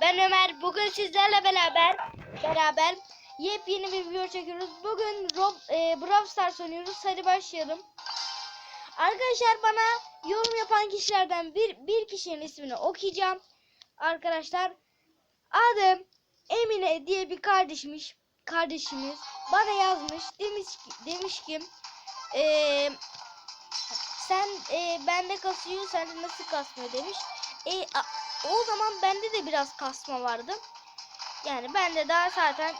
Ben Ömer. Bugün sizlerle beraber beraber yepyeni bir video çekiyoruz. Bugün Rob, e, Brawl Stars oynuyoruz. Hadi başlayalım. Arkadaşlar bana yorum yapan kişilerden bir, bir kişinin ismini okuyacağım. Arkadaşlar adım Emine diye bir kardeşmiş kardeşimiz bana yazmış demiş ki demiş ki eee sen e, bende kasıyor sende nasıl kasmıyor demiş. E, a- o zaman bende de biraz kasma vardı. Yani bende daha zaten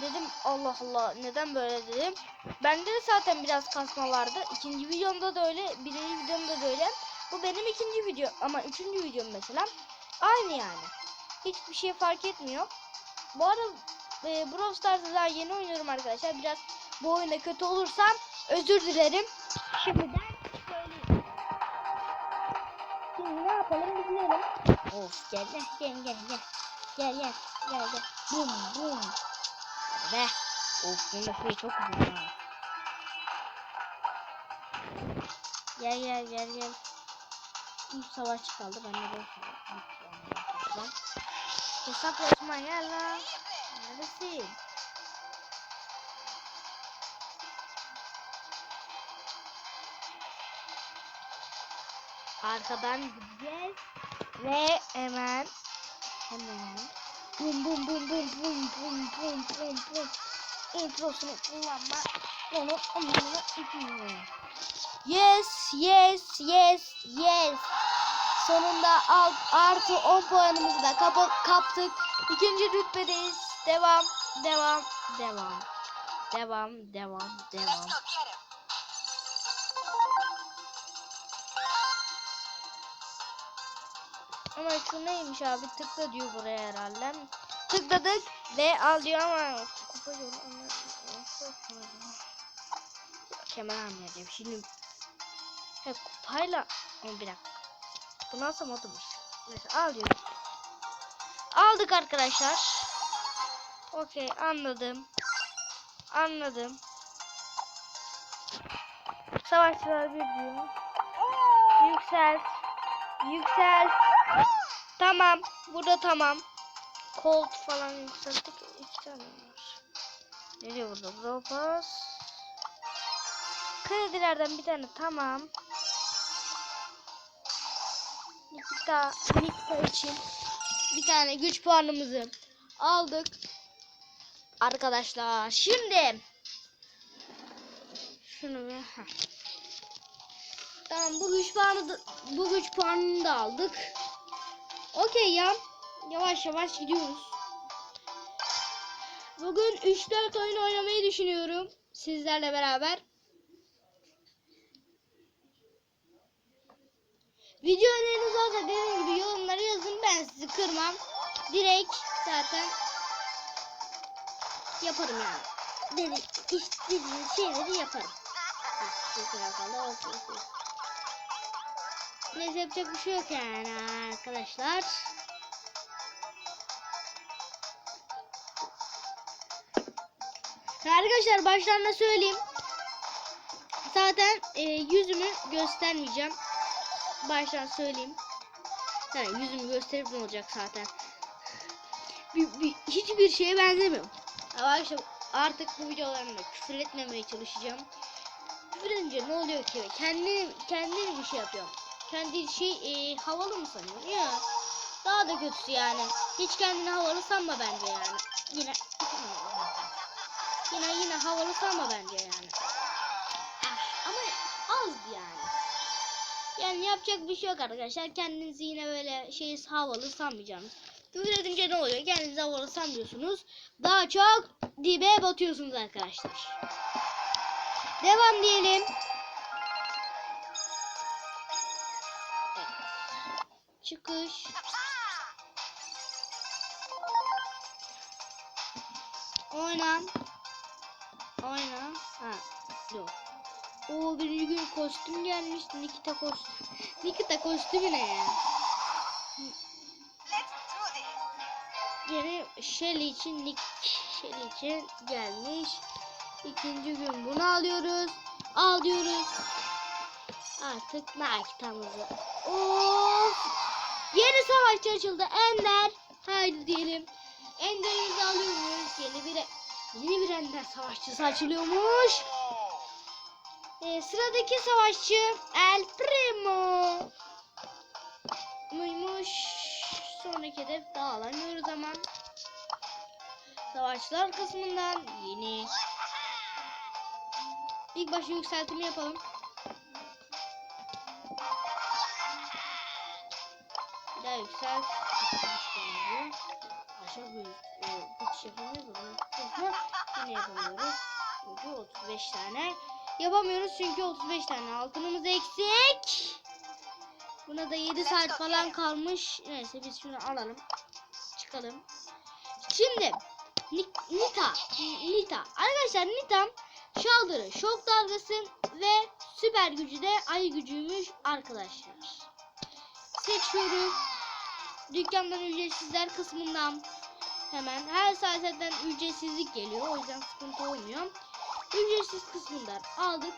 dedim Allah Allah neden böyle dedim. Bende de zaten biraz kasma vardı. İkinci videomda da öyle, birinci videomda da öyle. Bu benim ikinci video ama üçüncü videom mesela. Aynı yani. Hiçbir şey fark etmiyor. Bu arada e, Brawl Stars'ı daha yeni oynuyorum arkadaşlar. Biraz bu oyunda kötü olursam özür dilerim. Şimdiden söyleyeyim. Şimdi ne yapalım. Of gel gel gel gel gel. Gel gel gel gel. Bum bum. Hadi be. Of bunun da çok güzel ha. Gel gel gel gel. Üç savaşçı kaldı. Ben de böyle savaşçı. Hesaplaşma gel lan. Neredesin? Arkadan gideceğiz. Ve hemen hemen. Bum bum bum bum bum bum bum bum bum. İntrosunu kullanma. Onu onunla ipini. Yes yes yes yes. Sonunda alt artı 10 puanımızı da kapa kaptık. İkinci rütbedeyiz. Devam devam devam. Devam devam devam Ama şu neymiş abi tıkla diyor buraya herhalde. Tıkladık ve al diyor ama kupa yolu Kemal anlayacağım şimdi. He kupayla Ama bir dakika. Bu nasıl modumuş? Neyse al diyor. Aldık arkadaşlar. Okey anladım. Anladım. Savaşçılar bir diyor. Yükselt. Yüksel. Tamam. Burada tamam. Colt falan yükselttik. İki tane var. Ne diyor burada? Ropas. Kredilerden bir tane tamam. Nikita, Nikita için bir tane güç puanımızı aldık. Arkadaşlar şimdi şunu bir heh. Tamam bu güç puanı da, bu güç puanını da aldık. Okey ya. Yavaş yavaş gidiyoruz. Bugün 3-4 oyun oynamayı düşünüyorum. Sizlerle beraber. Video öneriniz olsa dediğim gibi yorumlara yazın. Ben sizi kırmam. Direkt zaten yaparım yani. Dedi, istediğiniz şeyleri yaparım. Neyse yapacak bir şey yok yani arkadaşlar. Arkadaşlar baştan da söyleyeyim. Zaten e, yüzümü göstermeyeceğim. Baştan söyleyeyim. Yani yüzümü gösterip ne olacak zaten. Bir, bir, hiçbir şeye benzemiyor. Arkadaşlar artık bu videolarımda küfür etmemeye çalışacağım. Küfür edince ne oluyor ki? Kendim, kendim bir şey yapıyorum. Kendi şey e, havalı mı sanıyorsun? Ya daha da kötüsü yani. Hiç kendini havalı sanma bence yani. Yine yine yine havalı sanma bence yani. Ah, ama az yani. Yani yapacak bir şey yok arkadaşlar. Kendinizi yine böyle şey havalı sanmayacaksınız. Küfür edince ne oluyor? Kendinizi havalı sanmıyorsunuz. Daha çok dibe batıyorsunuz arkadaşlar. Devam diyelim. Çıkış. Oyna. Oyna. Ha. Yok. O birinci gün kostüm gelmiş. Nikita kostüm. Nikita kostümü ne ya? Yine Shelly için Nick Shelly için gelmiş. İkinci gün bunu alıyoruz. Al diyoruz. Artık Nakitamızı. Of. Yeni savaşçı açıldı. Ender. Haydi diyelim. Ender'imizi alıyoruz. Yeni bir yeni bir Ender savaşçısı açılıyormuş. Ee, sıradaki savaşçı El Primo. Muymuş. Sonraki hedef dağılamıyoruz ama. Savaşçılar kısmından yeni. İlk başta yükseltimi yapalım. Bir daha yükselt. Aşağı bir geçiş yapamıyoruz. Kısmı yine yapamıyoruz. Çünkü 35 tane. Yapamıyoruz çünkü 35 tane altınımız eksik. Buna da 7 saat falan kalmış. Neyse biz şunu alalım. Çıkalım. Şimdi Ni- Nita. Nita. Arkadaşlar Nita saldırı, şok dalgası ve süper gücü de ay gücüymüş arkadaşlar. Seçiyoruz. Dükkandan ücretsizler kısmından hemen her saatten ücretsizlik geliyor. O yüzden sıkıntı olmuyor. Ücretsiz kısmından aldık.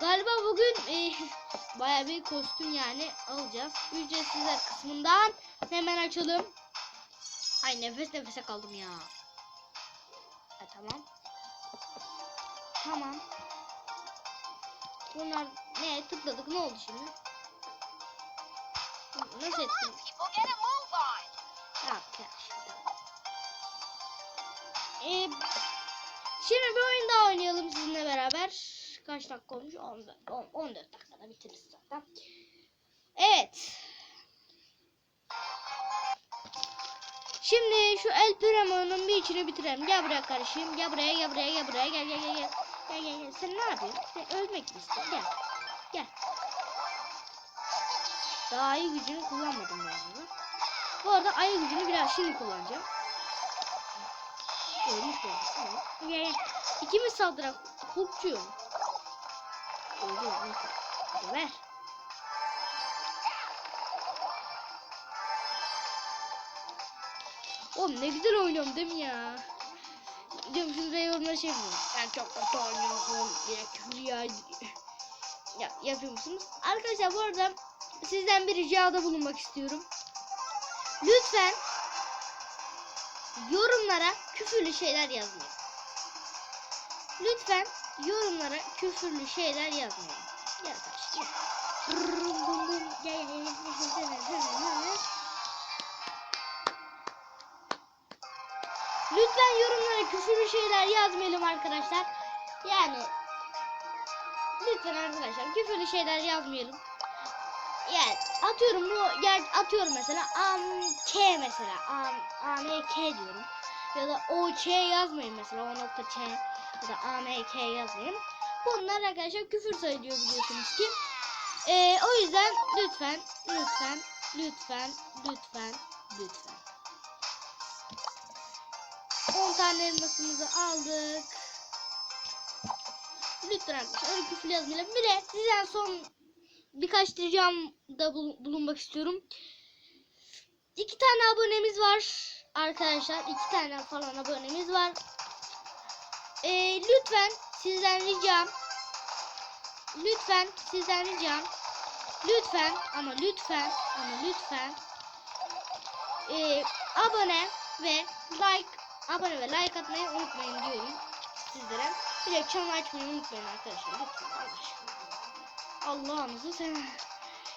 Galiba bugün e, baya bir kostüm yani alacağız. Ücretsizler kısmından hemen açalım. Ay nefes nefese kaldım ya. E, tamam. Tamam. Bunlar ne tıkladık ne oldu şimdi? Nasıl ettim? Ee, şimdi bir oyun daha oynayalım sizinle beraber. Kaç dakika olmuş? 14, 10 14 dakikada bitiririz zaten. Evet. Şimdi şu El Primo'nun bir içini bitirelim. Gel buraya karışayım. Gel buraya, gel buraya, gel buraya. Gel gel gel gel. Gel gel gel. Sen ne yapıyorsun? Sen ölmek mi istiyorsun? Gel. Gel. Daha ayı gücünü kullanmadım bu arada. Bu arada ayı gücünü biraz şimdi kullanacağım. Ölmüş. Tamam. Gel gel. İkimiz saldırak. Hukçuyum. Öldü. Neyse. Geber. Oğlum ne güzel oynuyorum değil mi ya? Diyorum şurada yorumlara şey yapıyorum. Sen çok kötü oynuyorsun. Direkt küfür ya. ya. Yapıyor musunuz? Arkadaşlar bu arada sizden bir ricada bulunmak istiyorum. Lütfen yorumlara küfürlü şeyler yazmayın. Lütfen yorumlara küfürlü şeyler yazmayın. Gel. Lütfen yorumlara küfürlü şeyler yazmayalım arkadaşlar. Yani lütfen arkadaşlar küfürlü şeyler yazmayalım. Yani atıyorum bu gel atıyorum mesela am k mesela am am k diyorum. Ya da o ç yazmayın mesela o nokta ç ya da am k yazmayın. Bunlar arkadaşlar küfür sayılıyor biliyorsunuz ki. Ee, o yüzden lütfen lütfen lütfen lütfen lütfen 10 tane elmasımızı aldık. Lütfen arkadaşlar öyle küfür yazmayalım. Bir de sizden son birkaç ricamda bul- bulunmak istiyorum. İki tane abonemiz var arkadaşlar. iki tane falan abonemiz var. Ee, lütfen sizden ricam lütfen sizden ricam lütfen ama lütfen ama lütfen ee, abone ve like abone ve like atmayı unutmayın diyorum sizlere. Bir de çan açmayı unutmayın arkadaşlar. Lütfen. Allah'ınızı seven.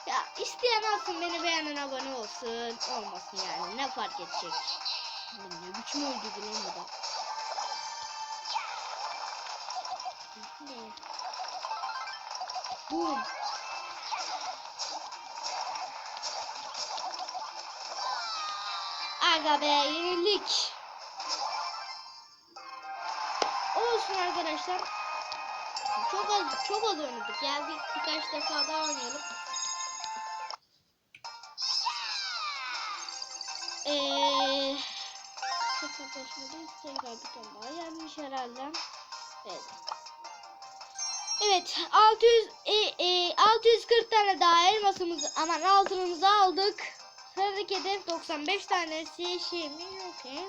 Ya isteyen alsın beni beğenen abone olsun. Olmasın yani. Ne fark edecek? Ne biçim öldürdü lan bu da. Boom. Aga be yenilik. Olsun arkadaşlar. Çok az çok az oynadık ya. Bir, birkaç defa daha oynayalım. Eee bir tane daha gelmiş herhalde. Evet. Evet 600 e, e, 640 tane daha elmasımızı aman altınımızı aldık. Sıradaki hedef 95 tanesi şimdi okey.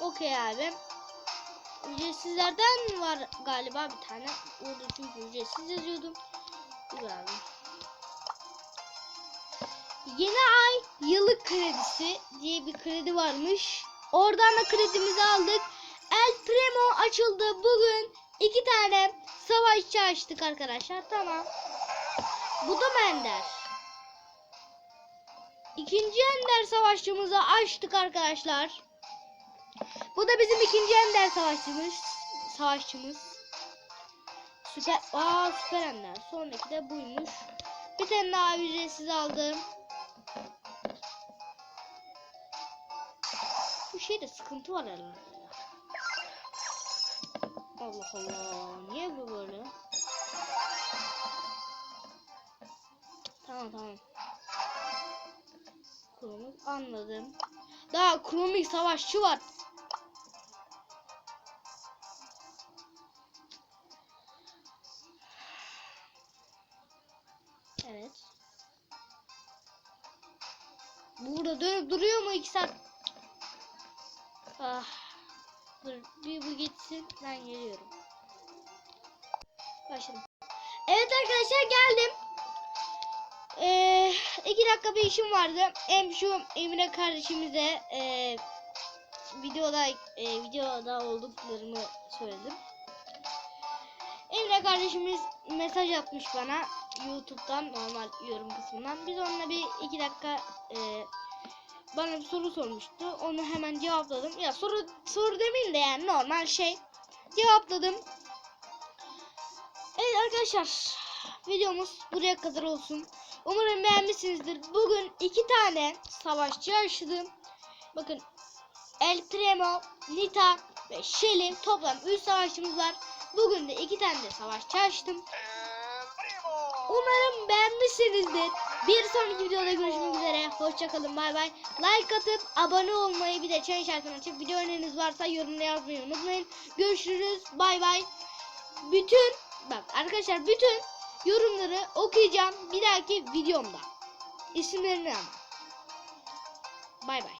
Okey abi. Ücretsizlerden var galiba bir tane. Orada çünkü ücretsiz yazıyordum. Dur abi. Yeni yıllık kredisi diye bir kredi varmış. Oradan da kredimizi aldık. El Primo açıldı. Bugün iki tane savaşçı açtık arkadaşlar. Tamam. Bu da Ender. İkinci Ender savaşçımızı açtık arkadaşlar. Bu da bizim ikinci Ender savaşçımız. Savaşçımız. Süper. Aa süper Ender. Sonraki de buymuş. Bir tane daha ücretsiz aldım. Şeyde sıkıntı var herhalde. Allah Allah. Niye bu böyle? Tamam tamam. Kromik anladım. Daha kromik savaşçı var. Evet. Burada dönüp duruyor mu iki saat? Ah. Dur bir bu geçsin ben geliyorum. Başladım. Evet arkadaşlar geldim. Ee, iki dakika bir işim vardı. Hem şu Emine kardeşimize ee, videoda ee, videoda olduklarımı söyledim. Emre kardeşimiz mesaj atmış bana YouTube'dan normal yorum kısmından. Biz onunla bir iki dakika ee, bana bir soru sormuştu. Onu hemen cevapladım. Ya soru soru demeyeyim de yani normal şey. Cevapladım. Evet arkadaşlar videomuz buraya kadar olsun. Umarım beğenmişsinizdir. Bugün iki tane savaşçı açtım. Bakın El Primo, Nita ve Shelly toplam 3 savaşçımız var. Bugün de iki tane de savaşçı açtım. Umarım beğenmişsinizdir. Bir sonraki videoda görüşmek üzere. Hoşçakalın. Bay bay. Like atıp abone olmayı bir de çan işaretini açıp video öneriniz varsa yorumda yazmayı unutmayın. Görüşürüz. Bay bay. Bütün bak arkadaşlar bütün yorumları okuyacağım bir dahaki videomda. İsimlerini ama. Bay bay.